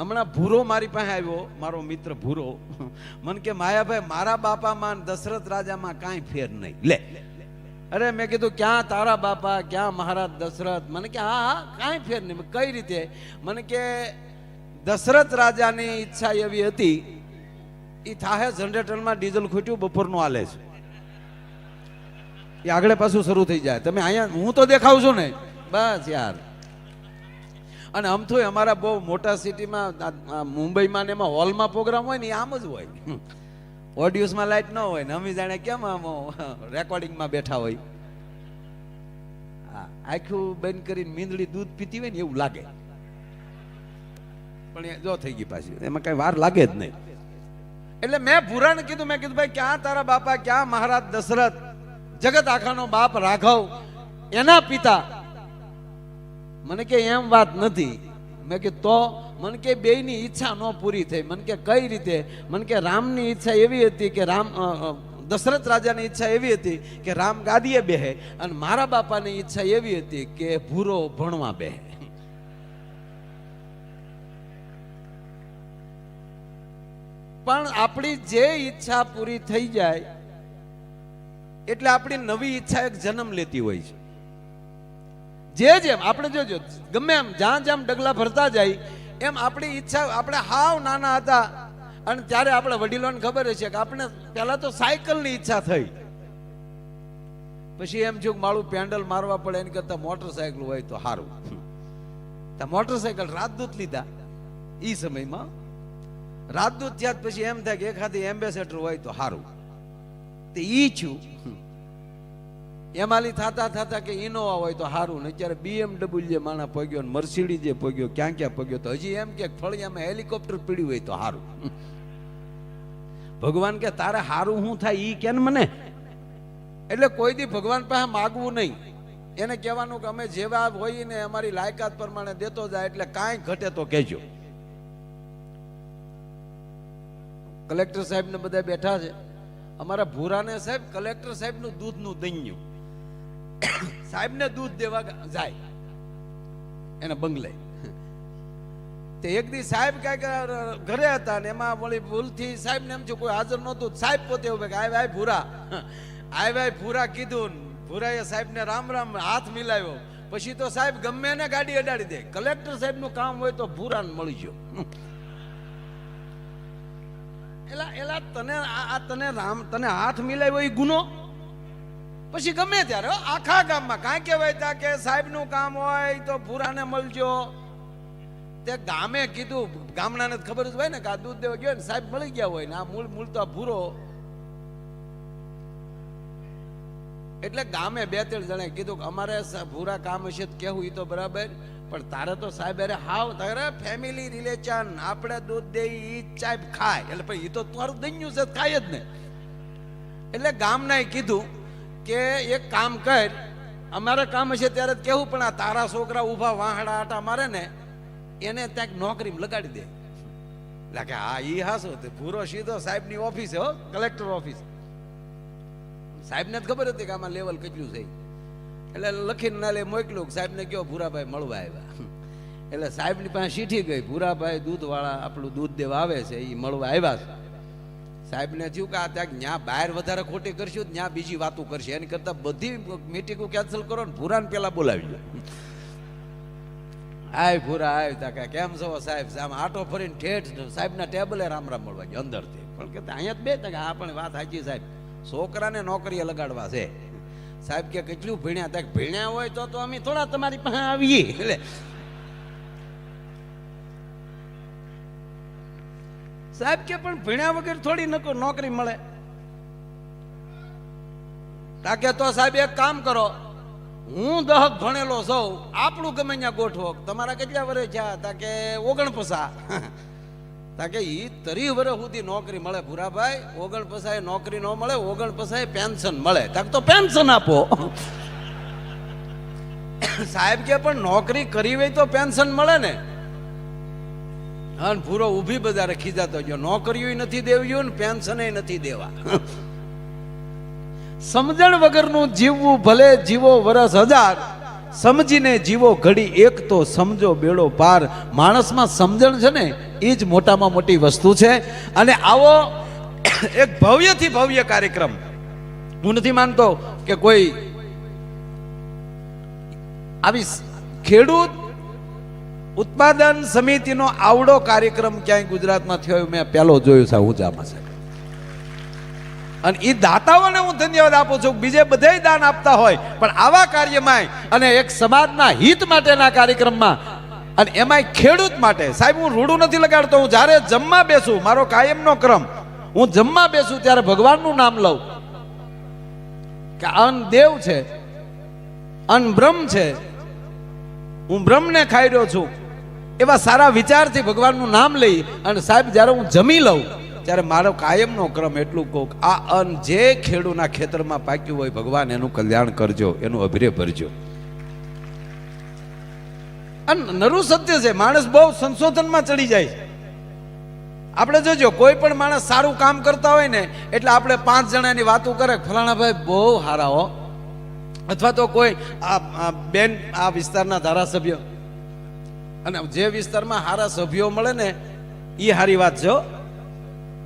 હમણાં ભૂરો મારી પાસે આવ્યો, મારો મિત્ર ભૂરો. મને કે, માયાભાઈ, મારા બાપામાં દશરથ રાજામાં કાંઈ ફેર નહીં. લે. અરે, મેં કીધું, ક્યાં તારા બાપા, ક્યાં મહારાજ દશરથ? મને કે, હા હા, કાંઈ ફેર નહીં. કઈ રીતે? મને કે, દશરથ રાજાની ઈચ્છા એવી હતી એ થાહે જનરેટરમાં ડીઝલ ખૂટ્યું, બપોરનું આલે છે. એ આગળ પાછું શરૂ થઈ જાય. તમે અહીંયા, હું તો દેખાવ છું ને. બસ યાર. અને આમ તો અમારા બહુ મોટા સિટીમાં મુંબઈમાં ને એમાં હોલમાં પ્રોગ્રામ હોય ને આમ જ હોય. ઓડિયોસમાં લાઈટ ન હોય ને અમે જાણે કેમ આમ રેકોર્ડિંગમાં બેઠા હોય. આખું બંધ કરીને મીંદડી દૂધ પીતી હોય ને એવું લાગે. પણ એ જો થઈ ગઈ પાછી. એમાં કઈ વાર લાગે જ નહીં. એટલે મેં પુરાણ કીધું, મેં કીધું, ભાઈ, ક્યાં તારા બાપા, ક્યાં મહારાજ દશરથ? જગત આખાનો બાપ રાઘવ, એના પિતા મને કે એમ વાત નથી. મેં કે તો? મને કે બેયની ઈચ્છા ન પૂરી થઈ. મને કે કઈ રીતે? મને કે રામની ઈચ્છા એવી હતી કે રામ દશરથ રાજાની ઈચ્છા એવી હતી કે રામ ગાદીએ બેહે અને મારા બાપાની ઈચ્છા એવી હતી કે ભૂરો ભણવા બેહે. પણ આપણી જે ઈચ્છા પૂરી થઈ જાય, એટલે આપણી નવી ઈચ્છા એક જન્મ લેતી હોય છે. જે જેમ આપણે જોજો ગમે એમ જ્યાં જ્યાં ડગલા ભરતા જાય, એમ આપણી ઈચ્છા, આપણે હાવ નાના હતા. અને ત્યારે આપણે વડીલોને ખબર હશે કે આપણે પહેલા તો સાયકલની ઈચ્છા થઈ. પછી એમ જો મારું પેન્ડલ મારવા પડે, એની કરતા મોટરસાયકલ હોય તો સારું મોટરસાયકલ રાજદૂત લીધા. એ સમયમાં રાજદૂત થયા પછી એમ થાય કે એક એખાદી એમ્બેસેડર હોય તો સારું તે ઈ છું એમાલી થાતા થાતા કે ઇનોવા હોય તો સારું ને અત્યારે બીએમડબલ્યુ જે માણા પગ્યો ને મર્સિડી જે પગ્યો, ક્યાં ક્યાં પગ્યો તો હજી એમ કે ફળિયામાં હેલિકોપ્ટર પીડ્યું હોય તો સારું ભગવાન કે તારે સારું શું થાય ઈ કે મને? એટલે કોઈ દી ભગવાન પાસે માગવું નહીં. એને કહેવાનું કે અમે જેવા હોય ને અમારી લાયકાત પ્રમાણે દેતો જાય એટલે કાંઈ ઘટે તો કહેજો. કલેક્ટર સાહેબ ને બધા બેઠા છે. અમારા ભૂરાને સાહેબ કલેક્ટર સાહેબનું દૂધનું દૈન્યું. સાહેબને દૂધ દેવા જાય, એના બંગલે. તે એક દી સાહેબ કાંઈક ઘરે હતા ને એમાં વળી ભૂલથી સાહેબ ને એમ છે કોઈ હાજર નહોતું. સાહેબ પોતે ઉભે કે, આય ભાઈ ભૂરા. આય ભાઈ ભૂરા, કીધું ને ભૂરાએ સાહેબને રામ રામ હાથ મિલાવ્યો. પછી તો સાહેબ ગમે એને ગાડી અડાડી દે. કલેક્ટર સાહેબનું કામ હોય તો ભૂરાને મળી ગયો. એલા એલા, તને આ તને રામ, તને હાથ મિલાવ્યો એ ગુનો? પછી ગમે ત્યારે આખા ગામમાં કાંઈ કહેવાય ત્યાં કે સાહેબનું કામ હોય તો ભૂરાને મળજો. તે ગામે કીધું, ગામડાને ખબર જ હોય ને કે આ દૂધ દેવા ગયો ને સાહેબ મળી ગયા હોય ને, આ મૂળ મૂળ તો ભૂરો. એટલે ગામે બે ત્રણ જણાએ કીધું કે અમારે ભૂરા કામ હશે તો કેવું એ તો બરાબર, પણ તારે તો સાહેબ અરે હાવ, તારે ફેમિલી રિલેશન આપણે દૂધ દે એ ચાય ખાય. એટલે એ તો તારું દૈન્યું છે, ખાય જ ને. એટલે ગામનાએ કીધું કે એક કામ કર, અમારે કામ હશે ત્યારે કેવું, પણ આ તારા છોકરા ઊભા વાહડા આટા મારે ને, એને ત્યાં નોકરી લગાડી દે. એટલે હા, ઈ હાસો, તે ભૂરો સીધો સાહેબની ઓફિસ, હો, કલેક્ટર ઓફિસ. સાહેબને જ ખબર હતી કે આમાં લેવલ કેટલું છે. એટલે લખીને ના લે મોકલ્યું કે સાહેબને કયો ભૂરાભાઈ મળવા આવ્યા. એટલે સાહેબની પાસે સીઠી ગઈ, ભૂરાભાઈ દૂધવાળા આપણું દૂધ દેવા આવે છે એ મળવા આવ્યા છે. સાહેબને થયું કે આ ત્યાં ન્યા બહાર વધારે ખોટી કરશું ન્યા બીજી વાતો કરશે. એની કરતા બધી મીટિંગો કેન્સલ કરો ને ભૂરાને પેલા બોલાવી લો. આય ભૂરા, આય તા કે, કેમ છો સાહેબ? આમ આટો ફરીને ઠેઠ સાહેબના ટેબલે રામ રામ મળવા ગયો, અંદરથી. પણ કે અહીંયા જ બે તા કે આ પણ વાત સાચી સાહેબ. છોકરાને નોકરીએ લગાડવા છે. સાહેબ કે કેટલું ભણ્યા ત્યાં ભણ્યા હોય તો તો અમે થોડા તમારી પાસે આવીએ. એટલે સાહેબ કે પણ ભણ્યા વગર થોડી નકો નોકરી મળે. તાકે તો સાહેબ એક કામ કરો, હું દહક ભણેલો સૌ, આપણું ગમે ત્યાં ગોઠવો. તમારા કેટલા વર્ષ છે તાકે ઓગણપસા તાકે ઈ તરી વર્ષ સુધી નોકરી મળે ભૂરાભાઈ ઓગણપસાએ નોકરી ન મળે ઓગણપસાએ પેન્શન મળે. તાક તો પેન્શન આપો. સાહેબ કે પણ નોકરી કરી હોય તો પેન્શન મળે ને. હા ભૂરો ઊભી બજારે ખીજાતો ગયો. નોકરીઓ નથી દેવ્યું ને પેન્શન નથી દેવા. સમજણ વગરનું જીવવું ભલે જીવો વરસ હજાર, સમજીને જીવો ઘડી એક તો સમજો બેડો પાર. માણસમાં સમજણ છે ને એ જ મોટામાં મોટી વસ્તુ છે. અને આવો એક ભવ્યથી ભવ્ય કાર્યક્રમ. હું નથી માનતો કે કોઈ આવી ખેડૂત ઉત્પાદન સમિતિનો આવડો કાર્યક્રમ ક્યાંય ગુજરાતમાં થયો મેં પહેલો જોયું છે ઊંચામાં સાહેબ. અને એ દાતાઓને હું ધન્યવાદ આપું છું. બીજે બધે દાન આપતા હોય, પણ આવા કાર્યમાં અને એક સમાજના હિત માટેના કાર્યક્રમમાં અને એમાંય ખેડૂત માટે. સાહેબ, હું રૂડું નથી લગાડતો. હું જ્યારે જમવા બેસું, મારો કાયમનો ક્રમ, હું જમવા બેસું ત્યારે ભગવાનનું નામ લઉં. કે અન દેવ છે, અન બ્રહ્મ છે, હું બ્રહ્મને ખાઈ રહ્યો છું. એવા સારા વિચારથી ભગવાનનું નામ લઈ અને સાહેબ, જ્યારે હું જમી લઉં, ત્યારે મારો કાયમનો ક્રમ એટલું કહું આ અન્ન જે ખેડૂના ખેતરમાં પાક્યું હોય, ભગવાન એનું કલ્યાણ કરજો, એનું અભિરે ભરજો. અને નરું સત્ય છે, માણસ બહુ સંશોધનમાં ચડી જાય આપણે જોજો, કોઈ પણ માણસ સારું કામ કરતા હોય ને, એટલે આપણે પાંચ જણાની વાતો કરે ફલાણા ભાઈ, બહુ સારા હો. અથવા તો કોઈ આ બેન, આ વિસ્તારના ધારાસભ્ય અને જે વિસ્તારમાં સારા સભ્યો મળે ને એ સારી વાત જો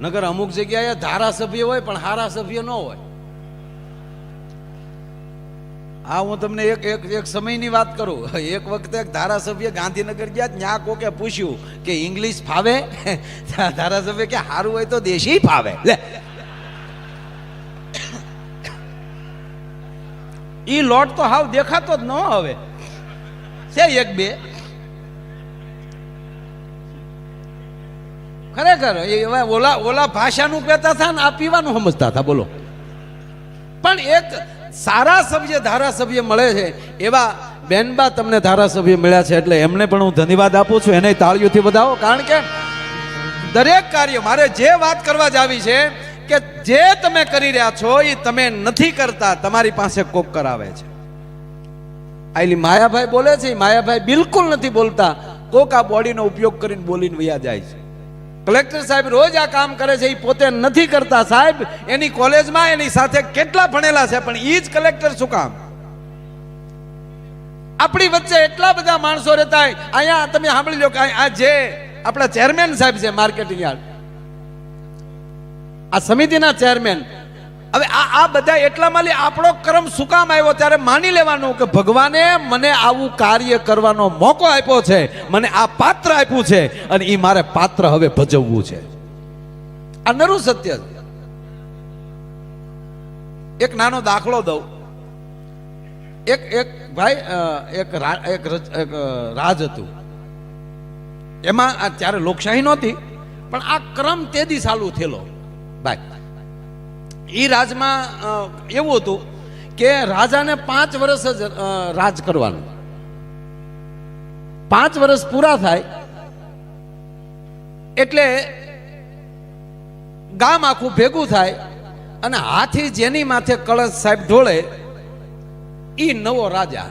નગર અમુક જગ્યાએ ધારાસભ્ય હોય, પણ સારા સભ્ય ન હોય. હા હું તમને એક એક એક સમયની વાત કરું. એક વખતે એક ધારાસભ્ય ગાંધીનગર ગયા, ત્યાં કોકે પૂછ્યું કે ઇંગ્લિશ ફાવે? ધારાસભ્ય કે સારું હોય તો દેશી ફાવે. લે. ઈ લોટ તો હાવ દેખાતો જ ન હવે. છે એક બે. ખરેખર, એ હવે ઓલા ઓલા ભાષાનું કહેતા હતા ને આ પીવાનું સમજતા હતા, બોલો. પણ એક સારા સભ્ય ધારાસભ્ય મળે છે, એવા બેનબા તમને ધારાસભ્ય મળ્યા છે, એટલે એમને પણ હું ધન્યવાદ આપું છું, એને તાળીઓથી વધાવો, કારણ કે દરેક કાર્ય, મારે જે વાત કરવા જ આવી છે કે જે તમે કરી રહ્યા છો, એ તમે નથી કરતા, તમારી પાસે કોક કરાવે છે. આઈલી માયાભાઈ બોલે છે માયાભાઈ બિલકુલ નથી બોલતા, કોક આ બોડીનો ઉપયોગ કરીને બોલીને વયા જાય છે. કલેક્ટર સાહેબ રોજ આ કામ કરે છે એ પોતે નથી કરતા સાહેબ. એની કોલેજમાં એની સાથે કેટલા ભણેલા છે, પણ એ જ કલેક્ટર શું કામ? આપણી વચ્ચે એટલા બધા માણસો રહેતા હોય, અહીંયા તમે સાંભળી લો કે આ જે આપણા ચેરમેન સાહેબ છે માર્કેટિંગ યાર્ડ. આ સમિતિના ચેરમેન હવે આ આ બધા એટલામાં લે, આપણો ક્રમ શું કામ આવ્યો? ત્યારે માની લેવાનું કે ભગવાને મને આવું કાર્ય કરવાનો મોકો આપ્યો છે, મને આ પાત્ર આપ્યું છે, અને એ મારે પાત્ર હવે ભજવવું છે. આ નરું સત્ય એક નાનો દાખલો દઉં. એક એક ભાઈ એક એક રજ- હતું. એમાં ત્યારે લોકશાહી નહોતી, પણ આ ક્રમ તેદી ચાલુ થયેલો. ભાઈ એ રાજમાં એવું હતું કે રાજાને પાંચ વર્ષ જ રાજ કરવાનું. પાંચ વર્ષ પૂરા થાય, એટલે ગામ આખું ભેગું થાય અને હાથી જેની માથે કળશ સાહેબ ઢોળે એ નવો રાજા.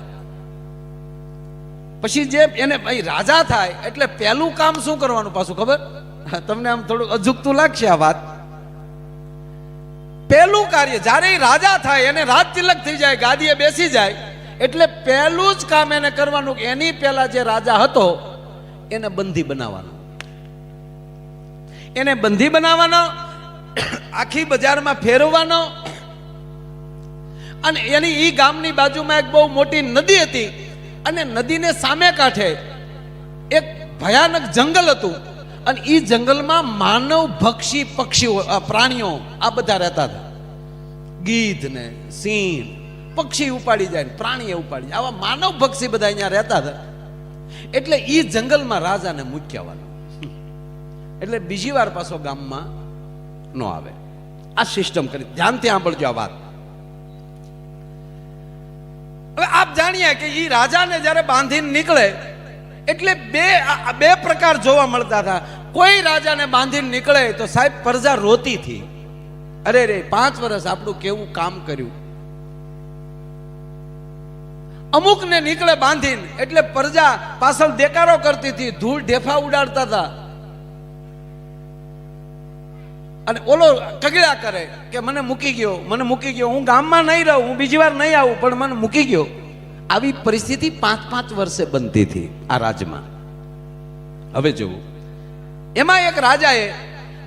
પછી જે એને રાજા થાય, એટલે પહેલું કામ શું કરવાનું પાછું ખબર? તમને આમ થોડું અજુકતું લાગશે આ વાત. પહેલું કાર્ય, જ્યારે રાજા થાય, એને રાજ તિલક થઈ જાય, ગાદીએ બેસી જાય, એટલે પહેલું જ કામ એને કરવાનું એની પહેલા જે રાજા હતો, એને બંધી બનાવવાનો. એને બંધી બનાવવાનો, આખી બજારમાં ફેરવવાનો, અને એની ઈ ગામની બાજુમાં એક બહુ મોટી નદી હતી, અને નદીને સામે કાંઠે એક ભયાનક જંગલ હતું. અને એ જંગલમાં માનવ ભક્ષી પક્ષીઓ પ્રાણીઓ, આ બધા રહેતા હતા. ગીધ ને સિંહ, પક્ષી ઉપાડી જાય પ્રાણીએ ઉપાડી જાય. આવા માનવ ભક્ષી બધા અહીંયા રહેતા હતા. એટલે એ જંગલમાં રાજાને મૂક્યાવાનો એટલે બીજી વાર પાછો ગામમાં ન આવે. આ સિસ્ટમ કરી. ધ્યાનથી સાંભળજો આ વાત. હવે આપ જાણીએ કે એ રાજાને જ્યારે બાંધીને નીકળે, એટલે બે બે પ્રકાર જોવા મળતા હતા. કોઈ રાજાને બાંધીને નીકળે તો સાહેબ પ્રજા રોતી હતી અરે રે, પાંચ વર્ષ આપણું કેવું કામ કર્યું? અમુકને નીકળે બાંધીને, એટલે પ્રજા પાછળ દેકારો કરતી હતી, ધૂળ ઢેફા ઉડાડતા હતા. અને ઓલો કગડા કરે કે મને મૂકી ગયો, મને મૂકી ગયો, હું ગામમાં નહીં રહું, હું બીજી વાર નહીં આવું, પણ મને મૂકી ગયો. આવી પરિસ્થિતિ પાંચ પાંચ વર્ષે બનતી હતી આ રાજમાં. હવે જુઓ. એમાં એક રાજાએ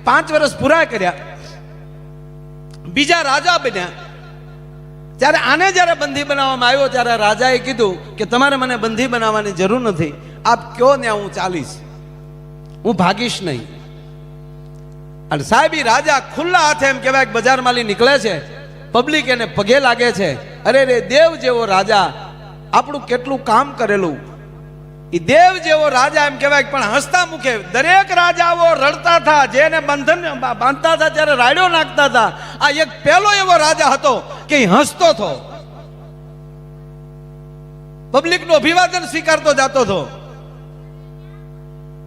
પાંચ વર્ષ પૂરા કર્યા. બીજા રાજા બન્યા. ત્યારે આને જ્યારે બંધી બનાવવામાં આવ્યો, ત્યારે રાજાએ કીધું કે તમારે મને બંધી બનાવવાની જરૂર નથી. આપ કયો ને હું ચાલીશ? હું ભાગીશ નહીં. અને સાહેબ રાજા ખુલ્લા હાથે એમ કહેવાય કે બજારમાંથી નીકળે છે. પબ્લિક એને પગે લાગે છે. અરે રે, દેવ જેવો રાજા આપણું કેટલું કામ કરેલું. ઈ દેવ જેવો રાજા એમ કહેવાય પણ હસતા મુખે દરેક રાજાઓ રડતા હતા, જેને બંધન બાંધતા હતા ત્યારે રાડ્યો નાખતા હતા, આ એક પહેલો એવો રાજા હતો કે હસતો હતો. પબ્લિકનું અભિવાદન સ્વીકારતો જતો હતો.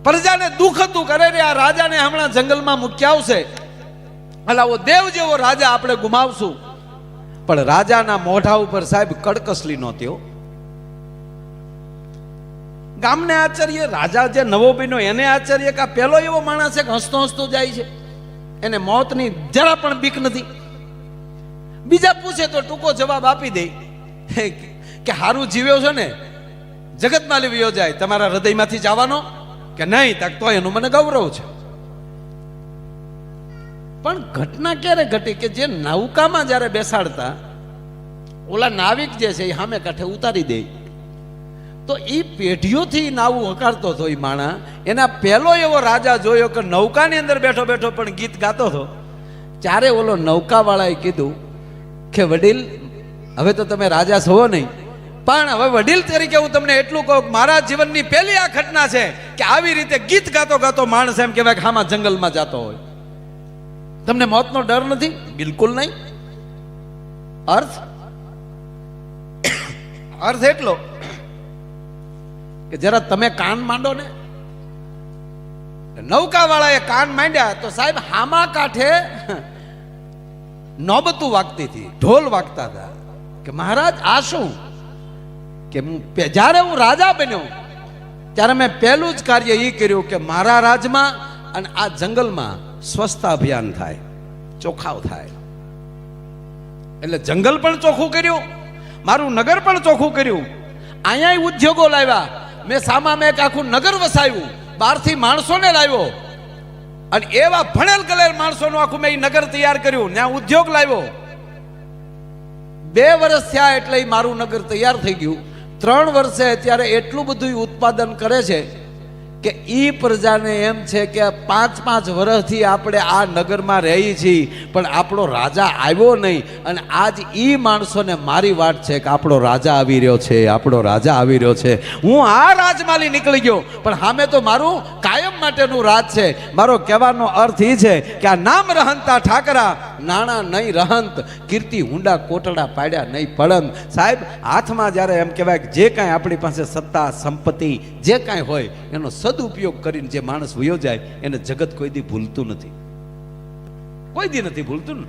પ્રજાને દુઃખ હતું કરે રે, આ રાજાને હમણાં જંગલમાં મૂક્યા આવશે. એટલે આવો દેવ જેવો રાજા આપણે ગુમાવશું. પણ રાજાના મોઢા ઉપર સાહેબ કડકસલી નહોતી. ગામને આચાર્ય રાજા જે નવો બન્યો એને આચાર્ય કે પહેલો એવો માણસ છે કે હસતો હસતો જાય છે. એને મોતની જરા પણ બીક નથી. બીજા પૂછે તો ટૂંકો જવાબ આપી દે કે હારું જીવ્યો છે ને? જગતમાં લેવ્યો જાય તમારા હૃદયમાંથી જવાનો? કે નહીં, તક તો એનું મને ગૌરવ છે. પણ ઘટના ક્યારે ઘટી કે જે નૌકામાં જ્યારે બેસાડતા, ઓલા નાવિક જે છે એ સામે કાંઠે ઉતારી દે. તો એ પેઢીઓથી નાવું હકારતો હતો એ માણા. એના પહેલો એવો રાજા જોયો કે નૌકાની અંદર બેઠો બેઠો પણ ગીત ગાતો હતો. ત્યારે ઓલો નૌકાવાળાએ કીધું કે વડીલ, હવે તો તમે રાજા છો નહીં. પણ હવે વડીલ તરીકે હું તમને એટલું કહું મારા જીવનની પહેલી આ ઘટના છે કે આવી રીતે ગીત ગાતો ગાતો માણસ એમ કહેવાય કે આમાં જંગલમાં જતો હોય. તમને મોતનો ડર નથી? બિલકુલ નહીં. અર્થ? અર્થ એટલો કે જરા તમે કાન માંડો ને? નૌકા વાળાએ કાન માંડ્યા તો સાહેબ હામા કાંઠે નોબતું વાગતી હતી, ઢોલ વાગતા હતા. કે મહારાજ, આ શું? કે જ્યારે હું રાજા બન્યો, ત્યારે મેં પહેલું જ કાર્ય એ કર્યું કે મારા રાજમાં અને આ જંગલમાં સ્વચ્છતા અભિયાન થાય ચોખાવ થાય. એટલે જંગલ પણ ચોખ્ખું કર્યું, મારું નગર પણ ચોખ્ખું કર્યું. અહીંયા ઉદ્યોગો લાવ્યા મેં સામા મેં આખું નગર વસાવ્યું. બહારથી માણસોને લાવ્યો. અને એવા ભણેલ ગલેલ માણસોનું આખું મેં નગર તૈયાર કર્યું. ત્યાં ઉદ્યોગ લાવ્યો. બે વર્ષ થયા એટલે મારું નગર તૈયાર થઈ ગયું. ત્રણ વર્ષે અત્યારે એટલું બધું ઉત્પાદન કરે છે કે એ પ્રજાને એમ છે કે પાંચ પાંચ વર્ષથી આપણે આ નગરમાં રહી છીએ પણ આપણો રાજા આવ્યો નહીં. અને આજ એ માણસોને મારી વાત છે કે આપણો રાજા આવી રહ્યો છે, આપણો રાજા આવી રહ્યો છે. હું આ રાજમાલી નીકળી ગયો, પણ સામે તો મારું કાયમ માટેનું રાજ છે. મારો કહેવાનો અર્થ એ છે કે આ નામ રહંતા ઠાકરા, નાણા નહીં રહંત, કીર્તિ હુંડા કોટડા પાડ્યા નહીં પડંત સાહેબ, હાથમાં જ્યારે એમ કહેવાય કે જે કાંઈ આપણી પાસે સત્તા, સંપત્તિ, જે કાંઈ હોય, એનો સદુપયોગ કરીને જે માણસ વયો જાય, એને જગત કોઈ દી ભૂલતું નથી. કોઈ દી નથી ભૂલતું ને.